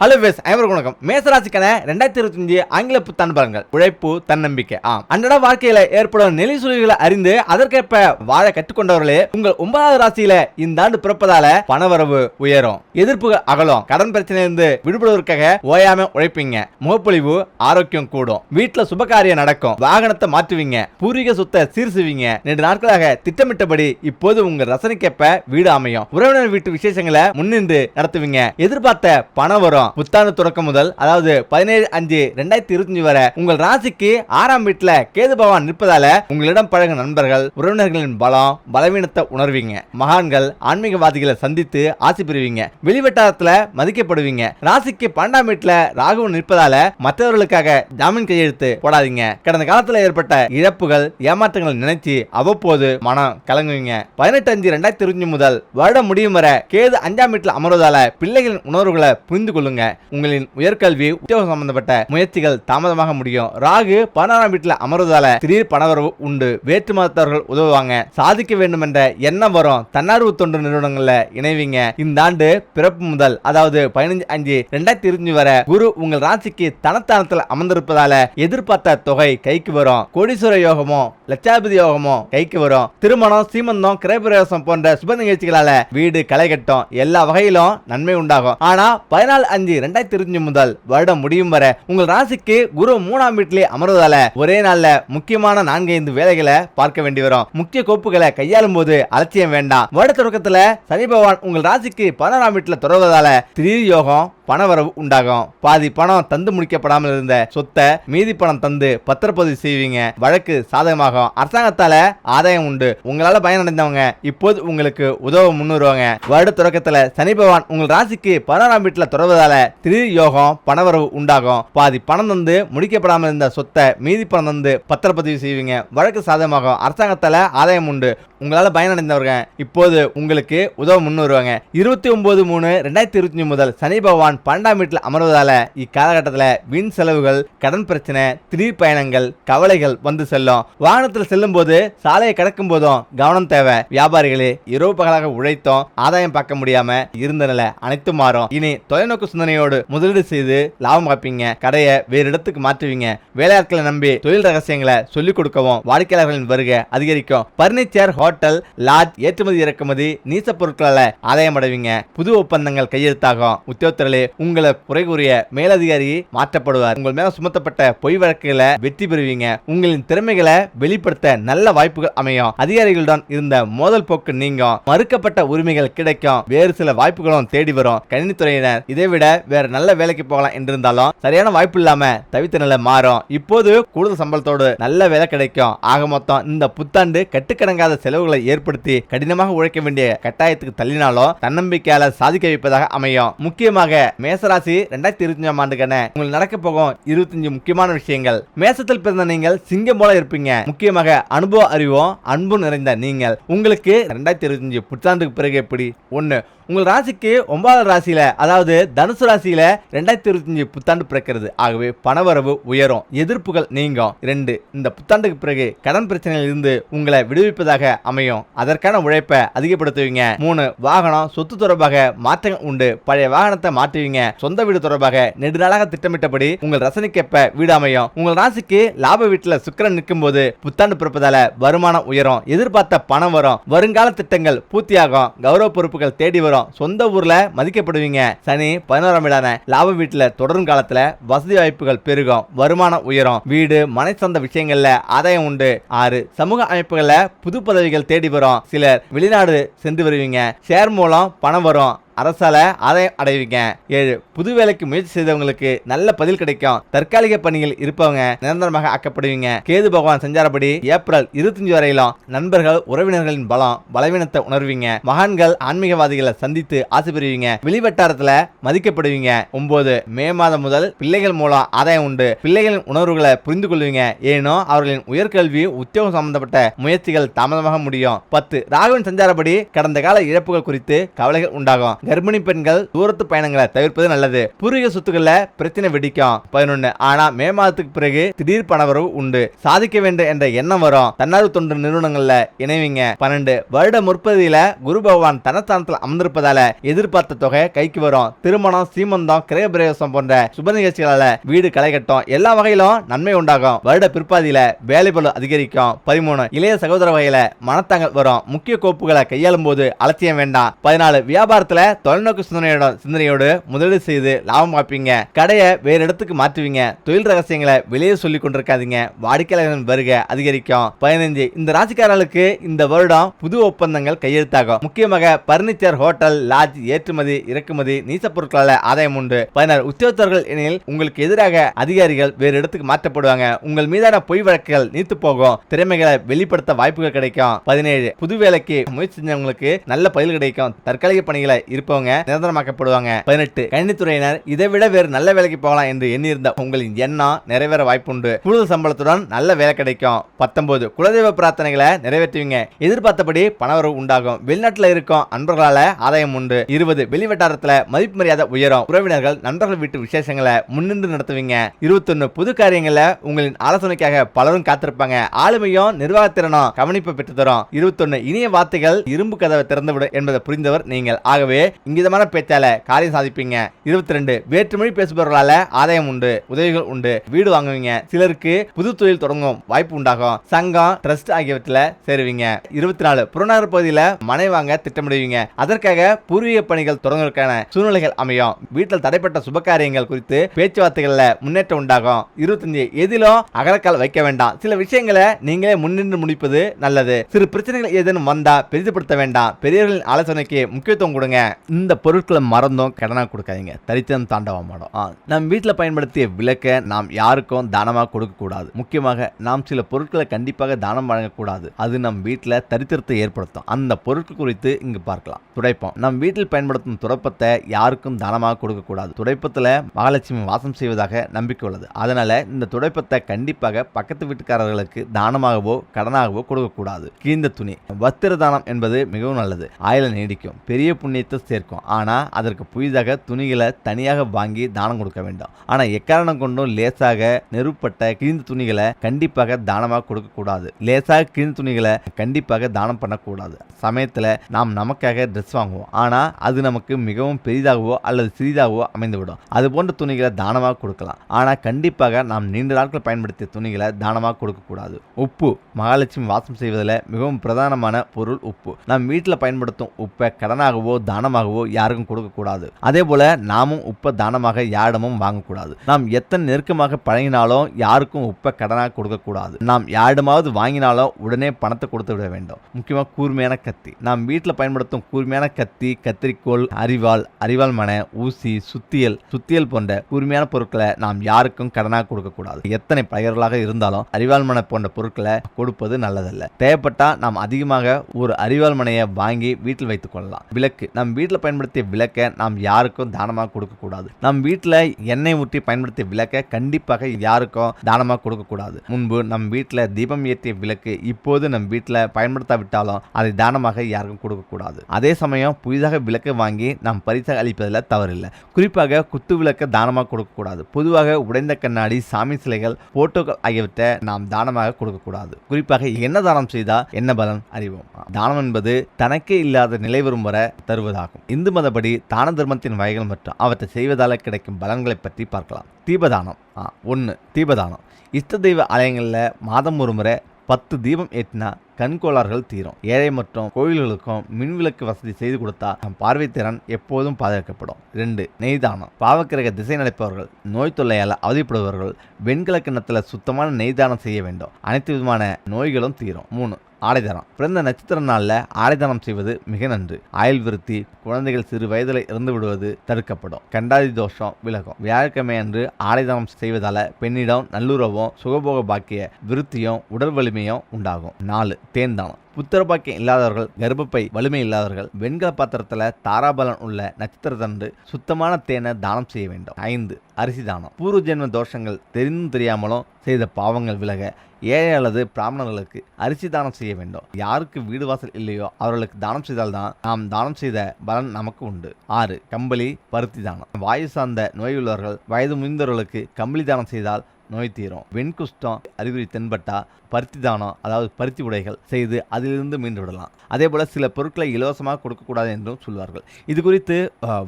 Hello ways ஐவர் வணக்கம். மேசராசிக்கான ரெண்டாயிரத்தி இருபத்தி அஞ்சு ஆங்கில புத்தாண்டு பலன்கள். உழைப்பு தன்னம்பிக்கை. ஆம். அன்றாட வாழ்க்கையில ஏற்படும் நிலை சுழிகளை அறிந்து அதற்கேற்ப வாழ கற்றுக்கொண்டவர்களே உங்கள் ஒன்பதாவது ராசியில இந்த ஆண்டு பிறப்பதால பணவரவு உயரும். எதிர்ப்புகள் அகலும். கடன் பிரச்சனையிலிருந்து விடுபடுவதற்காக ஓயாம உழைப்பீங்க. முகப்பொழிவு ஆரோக்கியம் கூடும். வீட்டுல சுபகாரியம் நடக்கும். வாகனத்தை மாற்றுவீங்க. பூர்வீக சொத்தை சீர் செய்வீங்க ரெண்டு நாட்களாக திட்டமிட்டபடி இப்போது உங்க ரசனைக்கேற்ப வீடு அமையும். உறவினர் வீட்டு விசேஷங்களை முன்னின்று நடத்துவீங்க. எதிர்பார்த்த பணம் வரும் புத்தாண்டு தொடக்கம் முதல் அதாவது பதினேழு அஞ்சு ரெண்டாயிரத்தி இருபத்தஞ்சு வரை உங்கள் ராசிக்கு ஆறாம் வீட்டுல கேது பகவான் நிற்பதால உங்களிடம் பழகும் நண்பர்கள் உறவினர்களின் பலம் பலவீனத்தை உணர்வீங்க. மகான்கள் ஆன்மீகவாதிகளை சந்தித்து ஆசி பெறுவீங்க வெளிவட்டாரத்துல மதிக்கப்படுவீங்க. ராசிக்கு பன்னெண்டாம் வீட்டுல ராகுவன் நிற்பதால மற்றவர்களுக்காக ஜாமீன் கையெழுத்து போடாதீங்க. கடந்த காலத்துல ஏற்பட்ட இழப்புகள் ஏமாற்றங்களை நினைச்சு அவ்வப்போது மனம் கலங்குவீங்க. பதினெட்டு அஞ்சு ரெண்டாயிரத்தி இருபத்தி முதல் வருடம் முடியும் வரை கேது அஞ்சாம் வீட்டில் அமர்வதால பிள்ளைகளின் உணர்வுகளை புரிந்து கொள்ளுங்க. கொள்ளுங்க உங்களின் உயர்கல்வி உத்தியோகம் சம்பந்தப்பட்ட முயற்சிகள் தாமதமாக முடியும். ராகு பதினாறாம் வீட்டில் அமர்வதால திடீர் பணவரவு உண்டு. வேற்று மதத்தவர்கள் உதவுவாங்க. சாதிக்க வேண்டும் என்ற எண்ணம் வரும். தன்னார்வ தொண்டு நிறுவனங்கள்ல இணைவீங்க. இந்த ஆண்டு பிறப்பு முதல் அதாவது பதினஞ்சு அஞ்சு ரெண்டாயிரத்தி இருபத்தி வரை குரு உங்கள் ராசிக்கு தனத்தானத்தில் அமர்ந்திருப்பதால எதிர்பார்த்த தொகை கைக்கு வரும். கோடீஸ்வர யோகமோ லட்சாபதி யோகமோ கைக்கு வரும். திருமணம் சீமந்தம் கிரகப்பிரவேசம் போன்ற சுப நிகழ்ச்சிகளால வீடு களை கட்டும் எல்லா வகையிலும் நன்மை உண்டாகும். ஆனா பதினாலு அஞ்சு ரெண்டாயிரத்தி இருபத்தி முதல் வருடம் முடியும் வர உங்கள் ராசிக்கு குரு மூணாம் வீட்டிலே அமர்வதால ஒரே நாள்ல முக்கியமான நான்கு ஐந்து வேலைகளை பார்க்க வேண்டி வரும். முக்கிய கோப்புகளை கையாளும் போது அலட்சியம் வேண்டாம். வருட தொடக்கத்துல சனி பகவான் உங்கள் ராசிக்கு பதினாறாம் வீட்டுல தொடர்வதால திடீர் யோகம் பணவரவு உண்டாகும். பாதி பணம் தந்து முடிக்கப்படாமல் இருந்த சொத்தை மீதி பணம் தந்து பத்திரப்பதிவு செய்வீங்க. வழக்கு சாதகமாகும். அரசாங்கத்தால ஆதாயம் உண்டு. உங்களால பயனடைந்தவங்க இப்போது உங்களுக்கு உதவ முன்னுருவாங்க வருட தொடக்கத்துல சனி பகவான் உங்கள் ராசிக்கு பதினாறாம் வீட்டுல தொடர்வதால திடீர் யோகம் பணவரவு உண்டாகும். பாதி பணம் தந்து முடிக்கப்படாமல் இருந்த சொத்தை மீதி பணம் தந்து பத்திரப்பதிவு செய்வீங்க. வழக்கு சாதகமாகும். அரசாங்கத்தால ஆதாயம் உண்டு. உங்களால பயனடைந்தவங்க இப்போது உங்களுக்கு உதவ முன்னுருவாங்க இருபத்தி ஒன்பது மூணு ரெண்டாயிரத்தி இருபத்தி முதல் சனி பகவான் பன்னெண்டாம் வீட்டில் அமர்வதால இக்காலகட்டத்தில் வீண் செலவுகள் கடன் பிரச்சனை திடீர் பயணங்கள் கவலைகள் வந்து செல்லும். வாகனத்தில் செல்லும் போது சாலையை கடக்கும் போதும் கவனம் தேவை. வியாபாரிகளே இரவு பகலாக உழைத்தோம். ஆதாயம் பார்க்க முடியாம இருந்த நிலை அனைத்தும் மாறும். இனி தொலைநோக்கு சிந்தனையோடு முதலீடு செய்து லாபம் பார்ப்பீங்க. கடையை வேறு இடத்துக்கு மாற்றுவீங்க. வேலையாட்களை நம்பி தொழில் ரகசியங்களை சொல்லிக் கொடுக்கவும் வாடிக்கையாளர்களின் வருகை அதிகரிக்கும். பர்னிச்சர் ஹோட்டல் லாட்ஜ் ஏற்றுமதி இறக்குமதி நீச பொருட்களால் ஆதாயமடைவீங்க. புது ஒப்பந்தங்கள் கையெழுத்தாகும். உத்தியோகத்தர்களே உங்களை குறை கூறிய மேலதிகாரி மாற்றப்படுவார். உங்கள் மேல சுமத்தப்பட்ட பொய் வழக்குகளை வெற்றி பெறுவீங்க. உங்களின் திறமைகளை வெளிப்படுத்த நல்ல வாய்ப்புகள் அமையும். அதிகாரிகளுடன் இருந்த மோதல் போக்கு நீங்கும். மறுக்கப்பட்ட உரிமைகள் கிடைக்கும். வேறு சில வாய்ப்புகளும் தேடி வரும். கணினித்துறையினர் இதை விட வேற நல்ல வேலைக்கு போகலாம் என்றிருந்தாலும் சரியான வாய்ப்பு இல்லாம தவித்த நிலை மாறும். இப்போது கூடுதல் சம்பளத்தோடு நல்ல வேலை கிடைக்கும். ஆக மொத்தம் இந்த புத்தாண்டு கட்டுக்கடங்காத செலவுகளை ஏற்படுத்தி கடினமாக உழைக்க வேண்டிய கட்டாயத்துக்கு தள்ளினாலும் தன்னம்பிக்கையால சாதிக்க வைப்பதாக அமையும். முக்கியமாக மேசராசி ரெண்டாயிரத்தி இருபத்தி அஞ்சாம் ஆண்டுக்கான உங்களுக்கு நடக்க போகும் இருபத்தஞ்சு முக்கியமான விஷயங்கள். மேசத்தில் பிறந்த நீங்கள் சிங்கம் போல இருப்பீங்க. முக்கியமாக அனுபவ அறிவும் அன்பும் நிறைந்த நீங்கள். உங்களுக்கு ரெண்டாயிரத்தி இருபத்தஞ்சு புத்தாண்டுக்கு பிறகு எப்படி? ஒன்று உங்கள் ராசிக்கு ஒன்பதாவது ராசியில் அதாவது தனுசு ராசியில் ரெண்டாயிரத்தி இருபத்தஞ்சு புத்தாண்டு பிறக்கிறது. ஆகவே பணவரவு உயரும் எதிர்ப்புகள் நீங்கும். ரெண்டு இந்த புத்தாண்டுக்கு பிறகு கடன் பிரச்சனையில் இருந்து உங்களை விடுவிப்பதாக அமையும். அதற்கான உழைப்பை அதிகப்படுத்துவீங்க. மூணு வாகனம் சொத்து தொடர்பாக மாற்றங்கள் உண்டு. பழைய வாகனத்தை மாற்றுவீங்க. சொந்த வீடு தொடர்பாக நெடுநாளாக திட்டமிட்டபடி உங்கள் ரசனைக்கேற்ப வீடு அமையும். உங்கள் ராசிக்கு லாப வீட்டில் சுக்கரன் நிற்கும் போது புத்தாண்டு பிறப்பதால வருமானம் உயரும். எதிர்பார்த்த பணம் வரும். வருங்கால திட்டங்கள் பூர்த்தியாகும். கௌரவ பொறுப்புகள் தேடி வரும். சொந்த ஊர்ல மதிக்கப்படுவீங்க. சனி பதினோராம் வீடான லாப வீட்டுல தொடரும் காலத்துல வசதி வாய்ப்புகள் பெருகும். வருமானம் உயரும். வீடு மனை சொந்த விஷயங்கள்ல ஆதாயம் உண்டு. ஆறு சமூக அமைப்புகள்ல புது பதவிகள் தேடி வரும். சிலர் வெளிநாடு சென்று வருவீங்க. ஷேர் மூலம் பணம் வரும். அரசால ஆதாயம் அடைவீங்க. ஏழு புது வேலைக்கு முயற்சி செய்தவங்களுக்கு நல்ல பதில் கிடைக்கும். தற்காலிக பணியில் இருப்பவங்க நிரந்தரமாக ஆக்கப்படுவீங்க. கேது பகவான் செஞ்சாரபடி ஏப்ரல் இருபத்தஞ்சு வரையிலும் நண்பர்கள் உறவினர்களின் பலம் பலவீனத்தை உணர்வீங்க. மகான்கள் ஆன்மீகவாதிகளை சந்தித்து ஆசை பெறுவீங்க. வெளிவட்டாரத்துல மதிக்கப்படுவீங்க. ஒன்பது மே மாதம் முதல் பிள்ளைகள் மூலம் ஆதாயம் உண்டு. பிள்ளைகளின் உணர்வுகளை புரிந்து கொள்வீங்க. ஏனோ அவர்களின் உயர்கல்வி உத்தியோகம் சம்பந்தப்பட்ட முயற்சிகள் தாமதமாக முடியும். பத்து ராகுவின் சஞ்சாரப்படி கடந்த கால இழப்புகள் குறித்து கவலைகள் உண்டாகும். கர்ப்பிணி பெண்கள் தூரத்து பயணங்களை தவிர்ப்பது நல்லது. பூர்வீக சொத்துக்கள்ல பிரச்சனை வெடிக்கும். பதினொன்னு ஆனா மே மாதத்துக்கு பிறகு திடீர் பணவரவு உண்டு. சாதிக்க வேண்டும் என்ற எண்ணம் வரும். தன்னார்வ தொண்டு நிறுவனங்கள்ல இணைவீங்க. பன்னெண்டு வருட முற்பதியில குரு பகவான் தனஸ்தானத்தில் அமர்ந்திருப்பதால எதிர்பார்த்த தொகை கைக்கு வரும். திருமணம் சீமந்தம் கிரகப்பிரவேசம் போன்ற சுப நிகழ்ச்சிகளால வீடு களை கட்டும். எல்லா வகையிலும் நன்மை உண்டாகும். வருட பிற்பாதியில வேலைபளு அதிகரிக்கும். பதிமூணு இளைய சகோதர வகையில மனத்தாங்கல் வரும். முக்கிய கோப்புகளை கையாளும் போது அலட்சியம் வேண்டாம். பதினாலு வியாபாரத்துல தொலைநோக்கு சிந்தனையோட சிந்தனையோடு முதலீடு செய்து லாபம் பார்ப்பீங்க. கடையை வேற இடத்துக்கு மாற்றுவீங்க. தொழில் ரகசியங்களை வெளியே சொல்லி கொண்டிருக்காதீங்க. வாடிக்கையாளர்களின் வருக அதிகரிக்கும். பதினைஞ்சு இந்த ராசிக்காரர்களுக்கு இந்த வருடம் புது ஒப்பந்தங்கள் கையெழுத்தாகும். முக்கியமாக பர்னிச்சர் ஹோட்டல் லாட்ஜ் ஏற்றுமதி இறக்குமதி நீச பொருட்களால் ஆதாயம் உண்டு. பதினாறு உத்தியோகத்தர்கள் எனில் உங்களுக்கு எதிராக அதிகாரிகள் வேறு இடத்துக்கு மாற்றப்படுவாங்க. உங்கள் மீதான பொய் வழக்குகள் நீத்து போகும். திறமைகளை வெளிப்படுத்த வாய்ப்புகள் கிடைக்கும். பதினேழு புது வேலைக்கு முயற்சி செஞ்சவங்களுக்கு நல்ல பதில் கிடைக்கும். தற்காலிக பணிகளை இருப்பவங்க நிரந்தரமாக்கப்படுவாங்க. பதினெட்டு கணினித்துறையினர் இதை விட வேறு நல்ல வேலைக்கு போகலாம் என்று எண்ணியிருந்த உங்களின் எண்ணம் நிறைவேற வாய்ப்புண்டு. கூடுதல் சம்பளத்துடன் நல்ல வேலை கிடைக்கும். பத்தொன்பது குலதெய்வ பிரார்த்தனைகளை நிறைவேற்றுவீங்க. எதிர்பார்த்தபடி பணவரவு உண்டாகும். வெளிநாட்டில் இருக்கும் அன்பர்களால ஆதாயம் உண்டு. இருபது வெளிவட்டாரத்துல மதிப்பு மரியாதை உயரும். உறவினர்கள் நண்பர்கள் வீட்டு விசேஷங்களை முன்னின்று நடத்துவீங்க. இருபத்தொன்னு புது காரியங்களை உங்களின் ஆலோசனைக்காக பலரும் காத்திருப்பாங்க. ஆளுமையும் நிர்வாகத்திறனும் கவனிப்பு பெற்று தரும் இருபத்தொன்னு இனிய வார்த்தைகள் இரும்பு கதவை திறந்துவிடும் என்பதை புரிந்தவர் நீங்கள். ஆகவே இங்கிதமான பேச்சால காரியம் சாதிப்பீங்க. இருபத்தி ரெண்டு வேற்றுமொழி பேசுபவர்களால ஆதாயம் உண்டு உதவிகள் உண்டு. வீடு வாங்குவீங்க. சிலருக்கு புது தொழில் தொடங்கும் வாய்ப்பு உண்டாகும். சங்கம் ட்ரஸ்ட் ஆகியவற்றில் சேருவீங்க. இருபத்தி நாலு புறநகர் பகுதியில் மனை வாங்க திட்டமிடுவீங்க. அதற்காக பூர்வீக பணிகள் தொடங்குவதற்கான சூழ்நிலைகள் அமையும். வீட்டில் தடைப்பட்ட சுபகாரியங்கள் குறித்து பேச்சுவார்த்தைகளில் முன்னேற்றம் உண்டாகும். இருபத்தஞ்சு எதிலும் அகலக்கால் வைக்க வேண்டாம். சில விஷயங்களை நீங்களே முன்னின்று முடிப்பது நல்லது. சிறு பிரச்சனைகள் ஏதேனும் வந்தா பெரிதுபடுத்த வேண்டாம். பெரியவர்களின் ஆலோசனைக்கு முக்கியத்துவம் கொடுங்க. இந்த பொருட்களை மறந்தும் கடனாக கொடுக்காதீங்க. தரித்திரம் தாண்டவ மாடும். நம் வீட்டில் பயன்படுத்திய விளக்க நாம் யாருக்கும் தானமாக கொடுக்கக்கூடாது. முக்கியமாக நாம் சில பொருட்களை கண்டிப்பாக தானம் வழங்கக்கூடாது. அது நம் வீட்டில் தரித்திரத்தை ஏற்படுத்தும். அந்த பொருட்கள் குறித்து இங்கு பார்க்கலாம். துடைப்பம். நம் வீட்டில் பயன்படுத்தும் துடைப்பத்தை யாருக்கும் தானமாக கொடுக்கக்கூடாது. துடைப்பத்தில் மகாலட்சுமி வாசம் செய்வதாக நம்பிக்கை உள்ளது. அதனால் இந்த துடைப்பத்தை கண்டிப்பாக பக்கத்து வீட்டுக்காரர்களுக்கு தானமாகவோ கடனாகவோ கொடுக்கக்கூடாது. கீழ்ந்த துணி. வஸ்திர தானம் என்பது மிகவும் நல்லது. ஆயில நீடிக்கும். பெரிய புண்ணியத்தை சேர்க்கும். ஆனால் அதற்கு புதிதாக துணிகளை தனியாக வாங்கி தானம் கொடுக்க வேண்டும். ஆனால் எக்காரணம் கொண்டும் லேசாக நெருப்பட்ட கிழிந்த துணிகளை கண்டிப்பாக தானமாக கொடுக்கக்கூடாது. லேசாக கிழிந்த துணிகளை கண்டிப்பாக தானம் பண்ணக்கூடாது. சமயத்தில் நாம் நமக்காக ட்ரெஸ் வாங்குவோம். ஆனால் அது நமக்கு மிகவும் பெரிதாகவோ அல்லது சிறிதாகவோ அமைந்துவிடும். அது போன்ற துணிகளை தானமாக கொடுக்கலாம். ஆனால் கண்டிப்பாக நாம் நீண்ட நாட்கள் பயன்படுத்திய துணிகளை தானமாக கொடுக்கக்கூடாது. உப்பு மகாலட்சுமி வாசம் செய்வதில் மிகவும் பிரதானமான பொருள் உப்பு. நம் வீட்டில் பயன்படுத்தும் உப்பை கடனாகவோ தானமாக தானமாகவோ யாருக்கும் கொடுக்கக்கூடாது. அதே போல நாமும் உப்பை தானமாக யாரிடமும் வாங்கக்கூடாது. நாம் எத்தனை நெருக்கமாக பழகினாலும் யாருக்கும் உப்பை கடனாக கொடுக்கக்கூடாது. நாம் யாரிடமாவது வாங்கினாலும் உடனே பணத்தை கொடுத்து விட வேண்டும். முக்கியமாக கூர்மையான கத்தி. நாம் வீட்டில் பயன்படுத்தும் கூர்மையான கத்தி கத்திரிக்கோள் அரிவாள் அறிவால் மன ஊசி சுத்தியல் சுத்தியல் போன்ற கூர்மையான பொருட்களை நாம் யாருக்கும் கடனாக கொடுக்கக்கூடாது. எத்தனை பயிர்களாக இருந்தாலும் அறிவால் மனை போன்ற பொருட்களை கொடுப்பது நல்லதல்ல. தேவைப்பட்டால் நாம் அதிகமாக ஒரு அறிவால் மனையை வாங்கி வீட்டில் வைத்துக் கொள்ளலாம். விளக்கு. நம் வீட்டில் பயன்படுத்திய விளக்கை நாம் யாருக்கும் தானமாக கொடுக்கக்கூடாது. நம் வீட்டில் எண்ணெய் ஊற்றி பயன்படுத்திய விளக்கை கண்டிப்பாக யாருக்கும் தானமாக கொடுக்கக்கூடாது. முன்பு நம் வீட்டில் தீபம் ஏற்றிய விளக்கு இப்போது நம் வீட்டில் பயன்படுத்தாவிட்டாலும் அதை தானமாக யாருக்கும் கொடுக்கக்கூடாது. அதே சமயம் புதிதாக விளக்கு வாங்கி நாம் பரிசாக அளிப்பதில் தவறில்லை. குறிப்பாக குத்து விளக்கை தானமாக கொடுக்கக்கூடாது. பொதுவாக உடைந்த கண்ணாடி சாமி சிலைகள் போட்டோக்கள் ஆகியவற்றை நாம் தானமாக கொடுக்கக்கூடாது. குறிப்பாக என்ன தானம் செய்தால் என்ன பலன் அறிவோம். தானம் என்பது தனக்கே இல்லாத நிலை வரும் வர தருவதாகும். இந்து மதப்படி தான தர்மத்தின் வகைகள் மற்றும் அவற்றை செய்வதால் கிடைக்கும் பலன்களை பற்றி பார்க்கலாம். தீபதானம். ஆ ஒன்று தீபதானம். இஷ்ட தெய்வ ஆலயங்களில் மாதம் ஒரு முறை பத்து தீபம் ஏற்றினா கண்கோளாறுகள் தீரும். ஏழை மற்றும் கோயில்களுக்கும் மின்விளக்கு வசதி செய்து கொடுத்தா நம் பார்வை திறன் எப்போதும் பாதுகாக்கப்படும். ரெண்டு நெய்தானம். பாவக்கிரக திசை நடப்பவர்கள் நோய் தொல்லையால் அவதிப்படுபவர்கள் வெண்கல கிண்ணத்தில் சுத்தமான நெய்தானம் செய்ய வேண்டும். அனைத்து விதமான நோய்களும் தீரும். மூணு ஆடைதானம் பிறந்த நட்சத்திர நாளில் ஆடைதானம் செய்வது மிக நன்று. ஆயுள் விருத்தி குழந்தைகள் சிறு வயதில் இறந்து விடுவது தடுக்கப்படும். கண்டாதி தோஷம் விலகும். வியாழக்கிழமை அன்று ஆடைதானம் செய்வதால் பெண்ணிடம் நல்லுறவும் சுகபோக பாக்கிய விருத்தியும் உடல் வலிமையும் உண்டாகும். நாலு தேன் தானம் புத்திரபாக்கியம் இல்லாதவர்கள் கர்ப்பப்பை வலிமை இல்லாதவர்கள் வெண்கல பாத்திரத்தில் தாராபலன் உள்ள நட்சத்திர தண்டு சுத்தமான தேனை தானம் செய்ய வேண்டும். ஐந்து அரிசி தானம். பூர்வ ஜென்ம தோஷங்கள் தெரிந்தும் தெரியாமலும் செய்த பாவங்கள் விலக ஏழை அல்லது பிராமணர்களுக்கு அரிசி தானம் செய்ய வேண்டும். யாருக்கு வீடு வாசல் இல்லையோ அவர்களுக்கு தானம் செய்தால்தான் நாம் தானம் செய்த பலன் நமக்கு உண்டு. ஆறு கம்பளி பருத்தி தானம். வாயு சார்ந்த நோயுள்ளவர்கள் வயது முடிந்தவர்களுக்கு கம்பளி தானம் செய்தால் நோய் தீரும். வெண்குஷ்டம் அறிகுறி தென்பட்டா பருத்தி தானம் அதாவது பருத்தி உடைகள் செய்து அதிலிருந்து மீண்டு விடலாம் அதே போல சில பொருட்களை இலவசமாக கொடுக்கக்கூடாது என்றும் சொல்வார்கள். இது குறித்து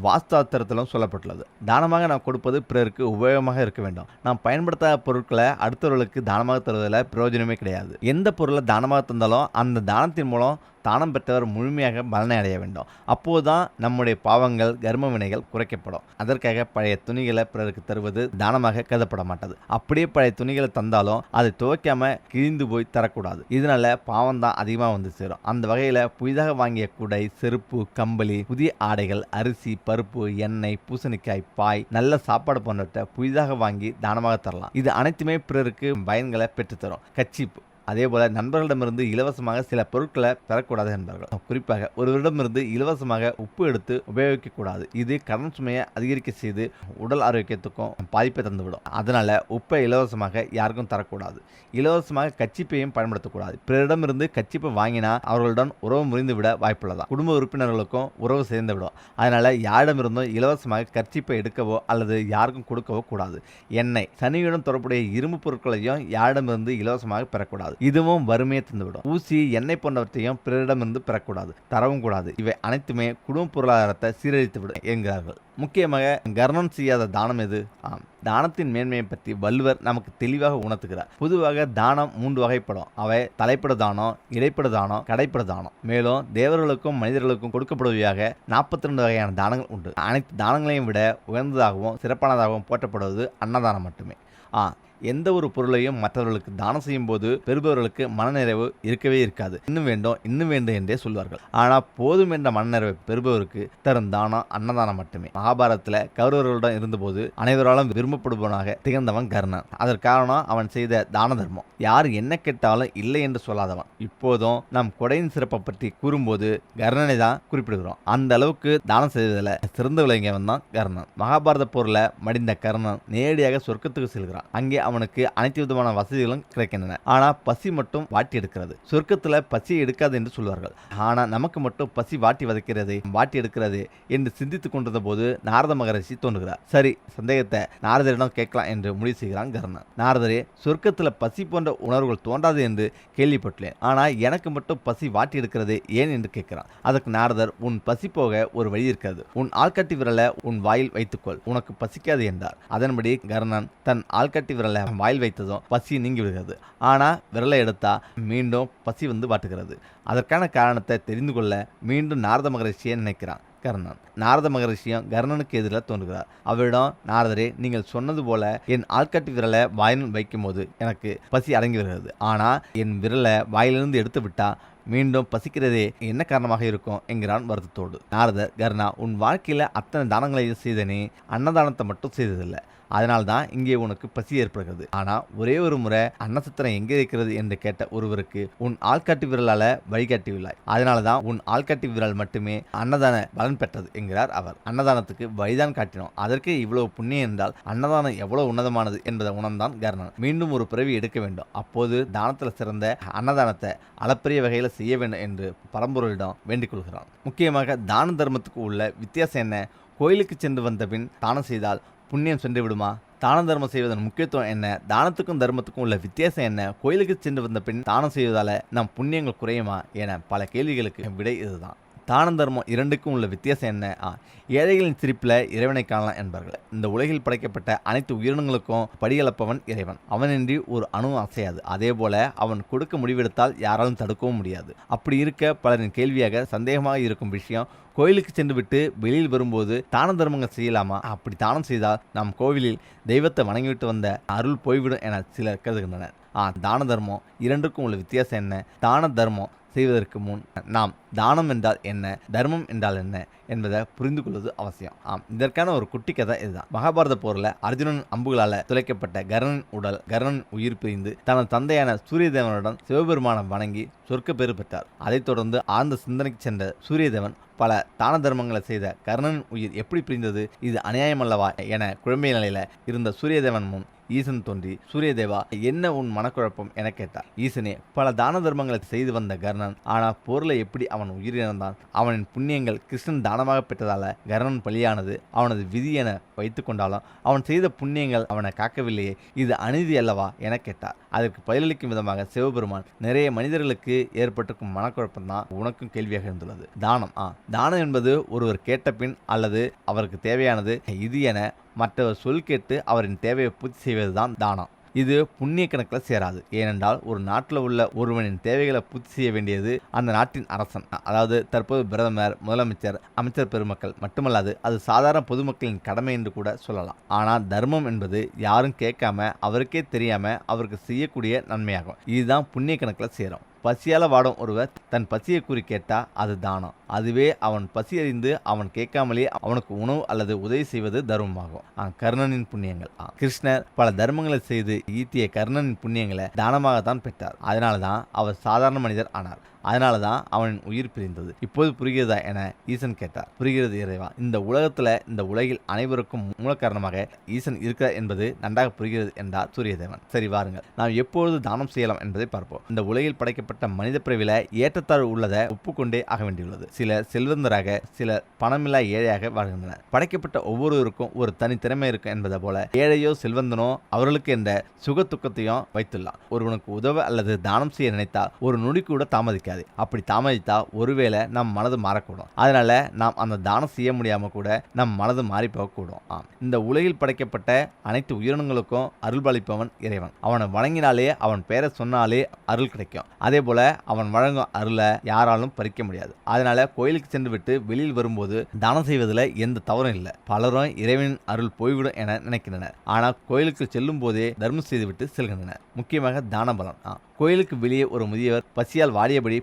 வாஸ்தாத்திரத்திலும் சொல்லப்பட்டுள்ளது. தானமாக நாம் கொடுப்பது பிறருக்கு உபயோகமாக இருக்க வேண்டும். நாம் பயன்படுத்தாத பொருட்களை அடுத்தவர்களுக்கு தானமாக தருவதில் பிரயோஜனமே கிடையாது. எந்த பொருளை தானமாக தந்தாலும் அந்த தானத்தின் மூலம் தானம் பெற்றவர் முழுமையாக பலனை அடைய வேண்டும். அப்போதுதான் நம்முடைய பாவங்கள் கர்ம வினைகள் குறைக்கப்படும். அதற்காக பழைய துணிகளை பிறருக்கு தருவது தானமாக கருதப்பட மாட்டது அப்படியே பழைய துணிகளை தந்தாலும் அதை துவைக்காம கிழிந்து போய் தரக்கூடாது. இதனால பாவம் தான் அதிகமாக வந்து சேரும். அந்த வகையில் புதிதாக வாங்கிய குடை செருப்பு கம்பளி புதிய ஆடைகள் அரிசி பருப்பு எண்ணெய் பூசணிக்காய் பாய் நல்ல சாப்பாடு போன்றவற்றை புதிதாக வாங்கி தானமாக தரலாம். இது அனைத்துமே பிறருக்கு பயன்களை பெற்றுத்தரும். கச்சிப்பு. அதே போல நண்பர்களிடமிருந்து இலவசமாக சில பொருட்களை பெறக்கூடாது என்பார்கள். குறிப்பாக ஒருவரிடமிருந்து இலவசமாக உப்பு எடுத்து உபயோகிக்க கூடாது இது கடன் சுமையை அதிகரிக்க செய்து உடல் ஆரோக்கியத்துக்கும் பாதிப்பை தந்துவிடும். அதனால உப்பை இலவசமாக யாருக்கும் தரக்கூடாது. இலவசமாக கச்சிப்பையும் பயன்படுத்தக்கூடாது. பிறரிடமிருந்து கச்சிப்பை வாங்கினா அவர்களுடன் உறவு முறிந்து விட வாய்ப்புள்ளதா குடும்ப உறுப்பினர்களுக்கும் உறவு சேர்ந்து விடும் அதனால யாரிடமிருந்தும் இலவசமாக கர்ச்சிப்பை எடுக்கவோ அல்லது யாருக்கும் கொடுக்கவோ கூடாது. எண்ணெய் சனியுடன் தொடர்புடைய இரும்பு பொருட்களையும் யாரிடமிருந்து இலவசமாக பெறக்கூடாது. இதுவும் வறுமையை தந்துவிடும். ஊசி எண்ணெய் போன்றவற்றையும் பிறரிடமிருந்து பெறக்கூடாது. தரவும் கூடாது. இவை அனைத்துமே குடும்ப பொருளாதாரத்தை சீரழித்து விடும் என்கிறார்கள். முக்கியமாக கர்ணம் செய்யாத தானம் எது? ஆம் தானத்தின் மேன்மையை பற்றி வள்ளுவர் நமக்கு தெளிவாக உணர்த்துகிறார். பொதுவாக தானம் மூன்று வகைப்படும். அவை தலைப்பட தானம் இடைப்பட தானம் கடைப்பட தானம் மேலும் தேவர்களுக்கும் மனிதர்களுக்கும் கொடுக்கப்படுவதாக நாற்பத்தி ரெண்டு வகையான தானங்கள் உண்டு. அனைத்து தானங்களையும் விட உயர்ந்ததாகவும் சிறப்பானதாகவும் போற்றப்படுவது அன்னதானம் மட்டுமே. ஆ எந்த ஒரு பொருளையும் மற்றவர்களுக்கு தானம் செய்யும் போது பெறுபவர்களுக்கு மனநிறைவு இருக்கவே இருக்காது. இன்னும் வேண்டும் இன்னும் வேண்டும் என்றே சொல்வார்கள். ஆனால் போதும் என்ற மனநிறைவை பெறுபவருக்கு தரும் தானம் அன்னதானம் மட்டுமே. மகாபாரதத்தில் கௌரவர்களிடம் இருந்தபோது அனைவராலும் விரும்பப்படுபவனாக திகழ்ந்தவன் கர்ணன். அதற்கு காரணம் அவன் செய்த தான தர்மம் யார் என்ன கேட்டாலும் இல்லை என்று சொல்லாதவன். இப்போதும் நம் கொடையின் சிறப்பை பற்றி கூறும்போது கர்ணனை தான் குறிப்பிடுகிறோம். அந்த அளவுக்கு தானம் செய்ததில் சிறந்து விளங்கியவன் தான் கர்ணன். மகாபாரத போரில் மடிந்த கர்ணன் நேரடியாக சொர்க்கத்துக்கு செல்கிறான். அங்கே அவனுக்கு அனைத்து விதமான வசதிகளும் கிடைக்கின்றன. ஆனால் பசி மட்டும் வாட்டி எடுக்கிறது. சொர்க்கத்தில் பசி எடுக்காது என்று சொல்வார்கள். ஆனால் நமக்கு மட்டும் பசி வாட்டி வதைக்கிறது வாட்டி எடுக்கிறது என்று சிந்தித்துக் கொண்டிருந்த போது நாரத மகரிஷி தோன்றுகிறார். சரி சந்தேகத்தை நாரதரிடம் கேட்கலாம் என்று முடிவு செய்கிறான் கர்ணன். நாரதரே சொர்க்கத்தில் பசி போன்ற உணர்வுகள் தோன்றாது என்று கேள்விப்பட்டேன். ஆனால் எனக்கு மட்டும் பசி வாட்டி எடுக்கிறது ஏன் என்று கேட்கிறான். அதற்கு நாரதர் உன் பசி போக ஒரு வழி இருக்கிறது. உன் ஆள்கட்டி விரலை உன் வாயில் வைத்துக்கொள். உனக்கு பசிக்காது என்றார். அதன்படி கர்ணன் தன் ஆள்கட்டி விரலை வாயில் வைத்ததும் பசி நீங்கி விடுகிறது. ஆனால் விரலை எடுத்தால் மீண்டும் பசி வந்து வாட்டுகிறது. அதற்கான காரணத்தை தெரிந்து கொள்ள மீண்டும் நாரத மகரிஷியை நினைக்கிறான் கர்ணன். நாரத மகரிஷியும் கர்ணனுக்கு எதிராக தோன்றுகிறார். அவரிடம் நாரதரே நீங்கள் சொன்னது போல என் ஆள்கட்டி விரலை வாயில் வைக்கும்போது எனக்கு பசி அடங்கி வருகிறது. ஆனால் என் விரலை வாயிலிருந்து எடுத்து விட்டா மீண்டும் பசிக்கிறதே என்ன காரணமாக இருக்கும்? என்கிறான் வருத்தத்தோடு. நாரதர் கர்ணா உன் வாழ்க்கையில் அத்தனை தானங்களையும் செய்தனே அன்னதானத்தை மட்டும் செய்ததில்லை. அதனால்தான் இங்கே உனக்கு பசி ஏற்படுகிறது. ஆனால் ஒரே ஒரு முறை அன்னசத்திரம் எங்கே இருக்கிறது என்று கேட்ட ஒருவருக்கு உன் ஆள்காட்டி விரலால வழிகாட்டியுள்ளாய் அதனாலதான் உன் ஆள்காட்டி விரல் மட்டுமே அன்னதான பலன் பெற்றது என்கிறார் அவர். அன்னதானத்துக்கு வழிதான் காட்டினோம். அதற்கே இவ்வளவு புண்ணியம் என்றால் அன்னதானம் எவ்வளவு உன்னதமானது என்பதை உணர்ந்தான் கர்ணன். மீண்டும் ஒரு பிறவி எடுக்க வேண்டும். அப்போது தானத்தில் சிறந்த அன்னதானத்தை அளப்பரிய வகையில் செய்ய வேண்டும் என்று பரம்பொருளிடம் வேண்டிக் கொள்கிறான். முக்கியமாக தான தர்மத்துக்கு உள்ள வித்தியாசம் என்ன? கோயிலுக்கு சென்று வந்த பின் தானம் செய்தால் புண்ணியம் சென்று விடுமா? தான தர்மம் செய்வதன் முக்கியத்துவம் என்ன? தானத்துக்கும் தர்மத்துக்கும் உள்ள வித்தியாசம் என்ன? கோயிலுக்கு சென்று வந்த பின் தானம் செய்வதால நம் புண்ணியங்கள் குறையுமா? என பல கேள்விகளுக்கு விடை இதுதான். தான தர்மம் இரண்டுக்கும் உள்ள வித்தியாசம் என்ன? ஆ ஏழைகளின் சிரிப்பில் இறைவனை காணலாம் என்பார்கள். இந்த உலகில் படைக்கப்பட்ட அனைத்து உயிரினங்களுக்கும் படியளப்பவன் இறைவன். அவனின்றி ஒரு அணு அசையாது. அதே போல அவன் கொடுக்க முடிவெடுத்தால் யாராலும் தடுக்கவும் முடியாது. அப்படி இருக்க பலரின் கேள்வியாக சந்தேகமாக இருக்கும் விஷயம் கோயிலுக்கு சென்று விட்டு வெளியில் வரும்போது தான தர்மங்கள் செய்யலாமா? அப்படி தானம் செய்தால் நாம் கோவிலில் தெய்வத்தை வணங்கிவிட்டு வந்த அருள் போய்விடும் என சிலர் கருதுகின்றனர். ஆ தான தர்மம் இரண்டுக்கும் உள்ள வித்தியாசம் என்ன? தான தர்மம் செய்வதற்கு முன் நாம் தானம் என்றால் என்ன தர்மம் என்றால் என்ன என்பதை புரிந்து கொள்வது அவசியம். ஆம் இதற்கான ஒரு குட்டி கதை இதுதான். மகாபாரத போரில் அர்ஜுனன் அம்புகளால் துளைக்கப்பட்ட கர்ணன் உடல் கர்ணன் உயிர் பிரிந்து தனது தந்தையான சூரிய தேவனிடம் சிவபெருமானை வணங்கி சொர்க்க பேறு பெற்றார். அதைத் தொடர்ந்து ஆழ்ந்த சிந்தனைக்கு சென்ற சூரியதேவன் பல தான தர்மங்களை செய்த கர்ணன் உயிர் எப்படி பிரிந்தது இது அநியாயமல்லவா என குழம்பிய நிலையில இருந்த சூரியதேவன் முன் ஈசன் தோன்றி சூரியதேவா என்ன உன் மனக்குழப்பம்? என கேட்டார். ஈசனே பல தான தர்மங்களை செய்து வந்த கர்ணன் ஆனால் பொருளை எப்படி அவன் உயிரிழந்தான்? அவனின் புண்ணியங்கள் கிருஷ்ணன் தானமாக பெற்றதால கர்ணன் பலியானது அவனது விதி என வைத்து கொண்டாலும் அவன் செய்த புண்ணியங்கள் அவனை காக்கவில்லையே இது அநீதி அல்லவா? என கேட்டார். அதற்கு பதிலளிக்கும் விதமாக சிவபெருமான் நிறைய மனிதர்களுக்கு ஏற்பட்டிருக்கும் மனக்குழப்பம் தான் உனக்கும் கேள்வியாக இருந்துள்ளது. தானம் ஆ தானம் என்பது ஒருவர் கேட்ட பின் அல்லது அவருக்கு தேவையானது இது என மற்றவர் சொல் கேட்டு அவரின் தேவையை பூர்த்தி செய்வதுதான் தானம். இது புண்ணிய கணக்கில் சேராது. ஏனென்றால் ஒரு நாட்டில் உள்ள ஒருவனின் தேவைகளை பூர்த்தி செய்ய வேண்டியது அந்த நாட்டின் அரசன். அதாவது தற்போது பிரதமர் முதலமைச்சர் அமைச்சர் பெருமக்கள் மட்டுமல்லாது அது சாதாரண பொதுமக்களின் கடமை என்று கூட சொல்லலாம். ஆனால் தர்மம் என்பது யாரும் கேட்காம அவருக்கே தெரியாம அவருக்கு செய்யக்கூடிய நன்மையாகும். இதுதான் புண்ணிய கணக்கில் சேரும். பசியால் வாடும் ஒருவர் தன் பசியை கூறி கேட்டால் அது தானம். அதுவே அவன் பசி அறிந்து அவன் கேட்காமலே அவனுக்கு உணவு அல்லது உதவி செய்வது தர்மமாகும். ஆ, கர்ணனின் புண்ணியங்கள். ஆ, கிருஷ்ணர் பல தர்மங்களை செய்து ஈட்டிய கர்ணனின் புண்ணியங்களை தானமாக தான் பெற்றார். அதனால தான் அவர் சாதாரண மனிதர் ஆனார். அதனால தான் அவனின் உயிர் பிரிந்தது. இப்போது புரிகிறதா என ஈசன் கேட்டார். புரிகிறது இறைவா இந்த உலகத்துல இந்த உலகில் அனைவருக்கும் மூல காரணமாக ஈசன் இருக்கிறார் என்பது நன்றாக புரிகிறது என்றார் சூரியதேவன். சரி வாருங்கள் நாம் எப்பொழுது தானம் செய்யலாம் என்பதை பார்ப்போம். இந்த உலகில் படைக்கப்பட்ட மனித பிரிவில் ஏற்றத்தாழ்வு உள்ளதை ஒப்புக்கொண்டே ஆக வேண்டியுள்ளது. சில செல்வந்தராக சில பணமில்லா ஏழையாக வாழ்கின்றனர். படைக்கப்பட்ட ஒவ்வொருவருக்கும் ஒரு தனி திறமை இருக்கும் என்பதை போல ஏழையோ செல்வந்தனோ அவர்களுக்கு என்ற சுக துக்கத்தையும் வைத்துள்ளார். ஒருவனுக்கு உதவ அல்லது தானம் செய்ய நினைத்தால் ஒரு நொடி கூட தாமதிக்காது. அப்படி தாமதித்தா ஒருவேளை நம் மனது மாறக்கூடும். அதனால நாம் அந்த தானம் செய்ய முடியாம கூட நம் மனது மாறி போகக்கூடும். ஆம். இந்த உலகில் படைக்கப்பட்ட அனைத்து உயிரினங்களுக்கும் அருள்பாலிப்பவன் இறைவன். அவனை வணங்கினாலே அவன் பெயரை சொன்னாலே அருள் கிடைக்கும். அதே போல அவன் வழங்கும் அருளை யாராலும் பறிக்க முடியாது. அதனால கோயிலுக்கு சென்று விட்டு வெளியில் வரும்போது தானம் செய்வதில் எந்த தவறும் இல்லை. பலரும் இறைவனின் அருள் போய்விடும் என நினைக்கின்றனர். ஆனால் கோயிலுக்கு செல்லும் போதே தர்மம் செய்துவிட்டு செல்கின்றனர். முக்கியமாக தான பலன் ஆ, கோயிலுக்கு வெளியே ஒரு முதியவர் பசியால் வாடியபடி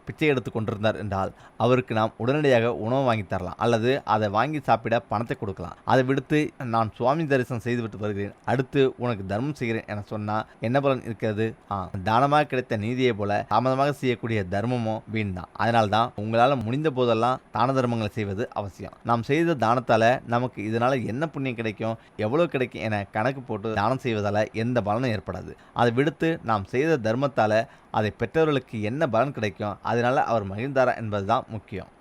பிச்சை எடுத்து கொண்டிருந்தார் என்றால் அவருக்கு நாம் உடனடியாக உணவு வாங்கி தரலாம் அல்லது அதை வாங்கி சாப்பிட பணத்தை கொடுக்கலாம். அதை விடுத்து நான் சுவாமி தரிசனம் செய்துவிட்டு வருகிறேன். அடுத்து உனக்கு தர்மம் செய்கிறேன் என சொன்னால் என்ன பலன் இருக்கிறது? ஆ தானமாக கிடைத்த நீதியை போல தாமதமாக செய்யக்கூடிய தர்மமும் வீண் தான் அதனால தான் உங்களால் முடிந்த போதெல்லாம் தான தர்மங்களை செய்வது அவசியம். நாம் செய்த தானத்தால் நமக்கு இதனால் என்ன புண்ணியம் கிடைக்கும்? எவ்வளோ கிடைக்கும் என கணக்கு போட்டு தானம் செய்வதால் எந்த பலனும் ஏற்படாது. அதை விடுத்து நாம் செய்த தர்மத்தால் அதை பெற்றவர்களுக்கு என்ன பலன் கிடைக்கும்? அதை அதனால் அவர் மகிழ்ந்தாரா என்பதுதான் முக்கியம்.